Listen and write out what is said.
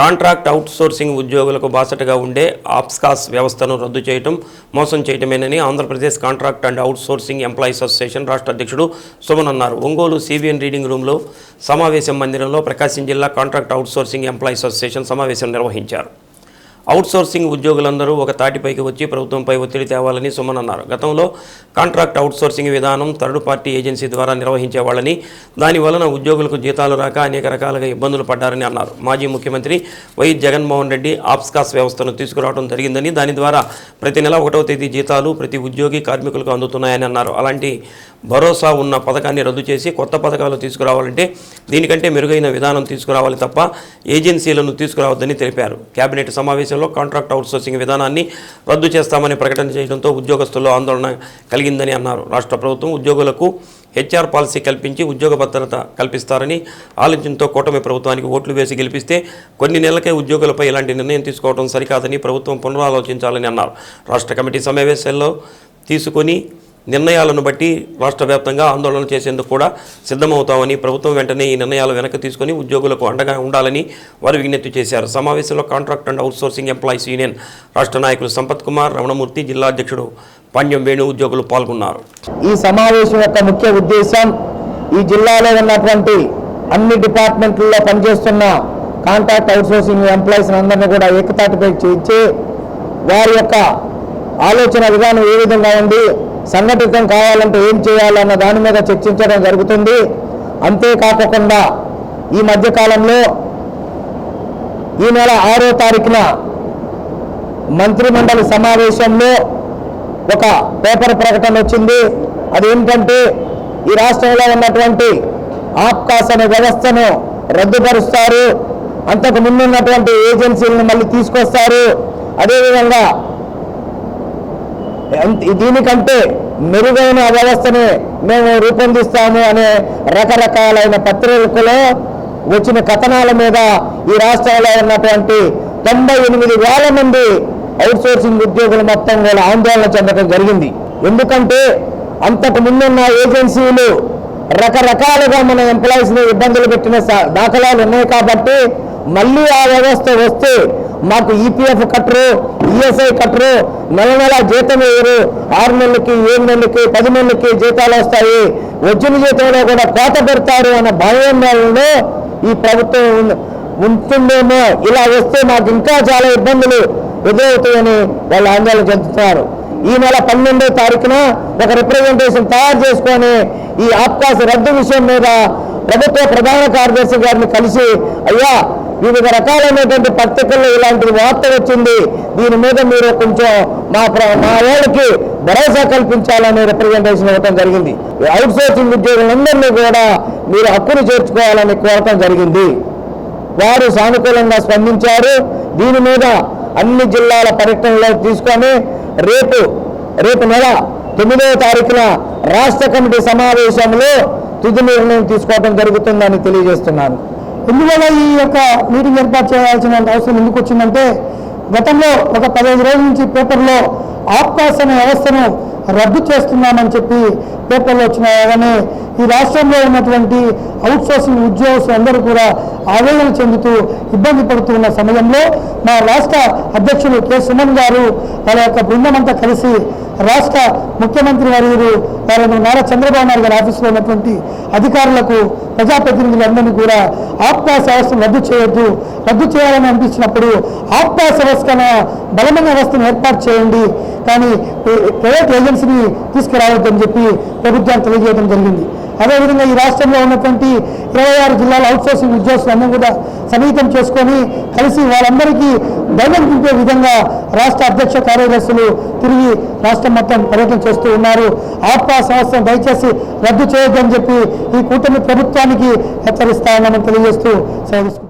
Contract outsourcing ఉద్యోగులకు బాసటగా ఉండే ఆప్స్కాస్ వ్యవస్థను రద్దు చేయటం మోసం చేయటమేనని Andhra Pradesh contract and outsourcing employees association రాష్ట్ర అధ్యక్షుడు సుమన్ అన్నారు ఒంగోలు సిబిఎన్ రీడింగ్ రూమ్లో సమావేశం మందిరంలో ప్రకాశం జిల్లా కాంట్రాక్ట్ అవుట్సోర్సింగ్ ఎంప్లాయీస్ అసోసియేషన్ సమావేశం నిర్వహించారు. అవుట్సోర్సింగ్ ఉద్యోగులందరూ ఒక తాటిపైకి వచ్చి ప్రభుత్వంపై ఒత్తిడి తేవాలని సుమన్ అన్నారు. గతంలో కాంట్రాక్ట్ అవుట్సోర్సింగ్ విధానం థర్డ్ పార్టీ ఏజెన్సీ ద్వారా నిర్వహించేవాళ్ళని దాని వలన ఉద్యోగులకు జీతాలు రాక అనేక రకాలుగా ఇబ్బందులు పడ్డారని అన్నారు. మాజీ ముఖ్యమంత్రి వై జగన్మోహన్ రెడ్డి ఆప్స్కాస్ వ్యవస్థను తీసుకురావడం జరిగిందని దాని ద్వారా ప్రతి నెల ఒకటవ తేదీ జీతాలు ప్రతి ఉద్యోగి కార్మికులకు అందుతున్నాయని అన్నారు. అలాంటి భరోసా ఉన్న పథకాన్ని రద్దు చేసి కొత్త పథకాలు తీసుకురావాలంటే దీనికంటే మెరుగైన విధానం తీసుకురావాలి తప్ప ఏజెన్సీలను తీసుకురావద్దని తెలిపారు. కేబినెట్ సమావేశంలో కాంట్రాక్ట్ అవుట్సోర్సింగ్ విధానాన్ని రద్దు చేస్తామని ప్రకటన చేయడంతో ఉద్యోగస్తుల్లో ఆందోళన కలిగిందని అన్నారు. రాష్ట్ర ప్రభుత్వం ఉద్యోగులకు హెచ్ఆర్ పాలసీ కల్పించి ఉద్యోగ భద్రత కల్పిస్తారని ఆలోచనతో కూటమి ప్రభుత్వానికి ఓట్లు వేసి గెలిపిస్తే కొన్ని నెలలకే ఉద్యోగులపై ఇలాంటి నిర్ణయం తీసుకోవడం సరికాదని ప్రభుత్వం పునరాలోచించాలని అన్నారు. రాష్ట్ర కమిటీ సమావేశాల్లో తీసుకొని నిర్ణయాలను బట్టి రాష్ట్ర వ్యాప్తంగా ఆందోళన చేసేందుకు కూడా సిద్ధమవుతామని ప్రభుత్వం వెంటనే ఈ నిర్ణయాలు వెనక్కి తీసుకొని ఉద్యోగులకు అండగా ఉండాలని వారు విజ్ఞప్తి చేశారు. సమావేశంలో contract and outsourcing employees union రాష్ట్ర నాయకులు సంపత్ కుమార్ రమణమూర్తి జిల్లా అధ్యక్షుడు పాండ్యం వేణు ఉద్యోగులు పాల్గొన్నారు. ఈ సమావేశం యొక్క ముఖ్య ఉద్దేశం ఈ జిల్లాలో ఉన్నటువంటి అన్ని డిపార్ట్మెంట్లలో పనిచేస్తున్న కాంట్రాక్ట్ అవుట్సోర్సింగ్ ఎంప్లాయీస్ అందరినీ కూడా ఏకతాటిపై చేయించి వారి యొక్క ఆలోచన విధానం ఏ విధంగా ఉంది సంఘటితం కావాలంటే ఏం చేయాలన్న దాని మీద చర్చించడం జరుగుతుంది. అంతేకాకుండా ఈ మధ్యకాలంలో ఈ నెల ఆరో తారీఖున మంత్రిమండలి సమావేశంలో ఒక పేపర్ ప్రకటన వచ్చింది. అదేంటంటే ఈ రాష్ట్రంలో ఉన్నటువంటి ఆప్కాస్ అనే వ్యవస్థను రద్దుపరుస్తారు. అంతకు ముందున్నటువంటి ఏజెన్సీలను మళ్ళీ తీసుకొస్తారు. అదేవిధంగా దీనికంటే మెరుగైన వ్యవస్థని మేము రూపొందిస్తాము అనే రకరకాలైన పత్రికలో వచ్చిన కథనాల మీద ఈ రాష్ట్రంలో ఉన్నటువంటి తొంభై ఎనిమిది వేల మంది అవుట్సోర్సింగ్ ఉద్యోగులు మొత్తం కూడా ఆందోళన చెందడం జరిగింది. ఎందుకంటే అంతకు ముందున్న ఏజెన్సీలు రకరకాలుగా మన ఎంప్లాయీస్ని ఇబ్బందులు పెట్టిన దాఖలాలు ఉన్నాయి కాబట్టి మళ్ళీ ఆ వ్యవస్థ వస్తే మాకు ఈపీఎఫ్ కట్టరు ఈఎస్ఐ కట్టరు. నెల నెల జీతం వేయరు. ఆరు నెలలకి ఏడు నెలలకి పది నెలలకి జీతాలు వస్తాయి. వచ్చిన జీతంలో కూడా కోత పెడతారు అన్న భయంలో ఈ ప్రభుత్వం ఉంటుందేమో. ఇలా వస్తే మాకు ఇంకా చాలా ఇబ్బందులు ఎదురవుతాయని వాళ్ళు ఆందోళన చెందుతున్నారు. ఈ నెల పన్నెండో తారీఖున ఒక రిప్రజెంటేషన్ తయారు చేసుకొని ఈ ఆప్కాస్ రద్దు విషయం మీద ప్రభుత్వ ప్రధాన కార్యదర్శి గారిని కలిసి అయ్యా వివిధ రకాలైనటువంటి పత్రికల్లో ఇలాంటి వార్త వచ్చింది. దీని మీద మీరు కొంచెం మా మా వాళ్ళకి భరోసా కల్పించాలని రిప్రజెంటేషన్ ఇవ్వడం జరిగింది. అవుట్ సోర్సింగ్ ఉద్యోగులందరినీ కూడా మీరు హక్కును చేర్చుకోవాలని కోరటం జరిగింది. వారు సానుకూలంగా స్పందించారు. దీని మీద అన్ని జిల్లాల పర్యటనలో తీసుకొని రేపు రేపు నెల తొమ్మిదవ తారీఖున రాష్ట్ర కమిటీ సమావేశంలో తుది నిర్ణయం తీసుకోవడం జరుగుతుందని తెలియజేస్తున్నాను. ఎందువల్ల ఈ యొక్క మీటింగ్ ఏర్పాటు చేయాల్సిన అవసరం ఎందుకు వచ్చిందంటే గతంలో ఒక పదహైదు రోజుల నుంచి పేపర్లో ఆప్కాస్ అనే వ్యవస్థను రద్దు చేస్తున్నామని చెప్పి పేపర్లో వచ్చిన కానీ ఈ రాష్ట్రంలో ఉన్నటువంటి అవుట్ సోర్సింగ్ ఉద్యోగస్తులు అందరూ కూడా ఆవేదన చెందుతూ ఇబ్బంది పడుతున్న సమయంలో మా రాష్ట్ర అధ్యక్షులు కె. సుమన్ గారు వాళ్ళ యొక్క బృందం అంతా కలిసి రాష్ట్ర ముఖ్యమంత్రి వర్యులు వారిని నారా చంద్రబాబు నాయుడు గారి ఆఫీసులో ఉన్నటువంటి అధికారులకు ప్రజాప్రతినిధులందరినీ కూడా ఆప్కాస్ వ్యవస్థను రద్దు చేయొద్దు రద్దు చేయాలని అనిపించినప్పుడు ఆప్కాస్ వ్యవస్థ బలమైన వ్యవస్థను ఏర్పాటు చేయండి. కానీ ప్రైవేట్ ఏజెన్సీని తీసుకురావద్దని చెప్పి ప్రభుత్వాన్ని తెలియజేయడం జరిగింది. అదేవిధంగా ఈ రాష్ట్రంలో ఉన్నటువంటి ఇరవై ఆరు జిల్లాల అవుట్సోర్సింగ్ ఉద్యోగస్తులందరూ కూడా సమీతం చేసుకొని కలిసి వాళ్ళందరికీ ధైర్యం నింపే విధంగా రాష్ట్ర అధ్యక్ష కార్యదర్శులు తిరిగి రాష్ట్రం మొత్తం పర్యటన చేస్తూ ఉన్నారు. ఆత్మా సంస్థను దయచేసి రద్దు చేయొద్దని చెప్పి ఈ కూటమి ప్రభుత్వానికి హెచ్చరిస్తామని తెలియజేస్తూ సెలవు